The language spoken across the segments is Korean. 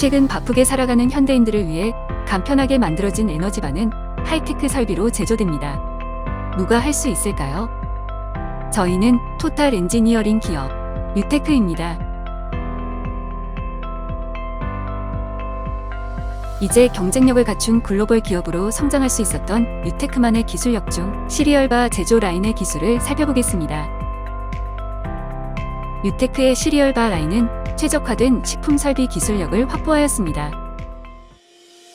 최근 바쁘게 살아가는 현대인들을 위해 간편하게 만들어진 에너지바는 하이테크 설비로 제조됩니다. 누가 할 수 있을까요? 저희는 토탈 엔지니어링 기업 유테크입니다. 이제 경쟁력을 갖춘 글로벌 기업으로 성장할 수 있었던 유테크만의 기술력 중 시리얼바 제조 라인의 기술을 살펴보겠습니다. 유테크의 시리얼바 라인은 최적화된 식품 설비 기술력을 확보하였습니다.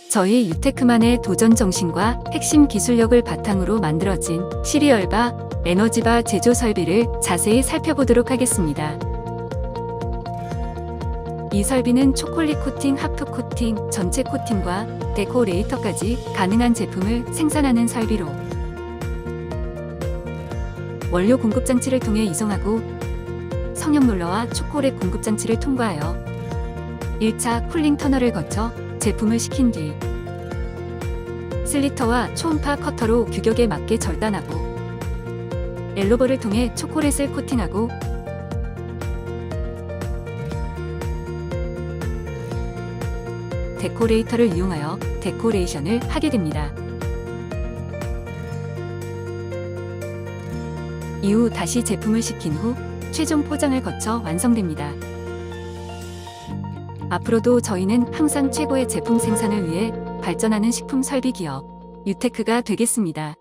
저희 유테크만의 도전 정신과 핵심 기술력을 바탕으로 만들어진 시리얼바, 에너지바 제조 설비를 자세히 살펴보도록 하겠습니다. 이 설비는 초콜릿 코팅, 하프 코팅, 전체 코팅과 데코레이터까지 가능한 제품을 생산하는 설비로 원료 공급 장치를 통해 이송하고 성형 롤러와 초콜릿 공급 장치를 통과하여 1차 쿨링 터널을 거쳐 제품을 식힌 뒤 슬리터와 초음파 커터로 규격에 맞게 절단하고 엘로버를 통해 초콜릿을 코팅하고 데코레이터를 이용하여 데코레이션을 하게 됩니다. 이후 다시 제품을 식힌 후 최종 포장을 거쳐 완성됩니다. 앞으로도 저희는 항상 최고의 제품 생산을 위해 발전하는 식품 설비 기업 유테크가 되겠습니다.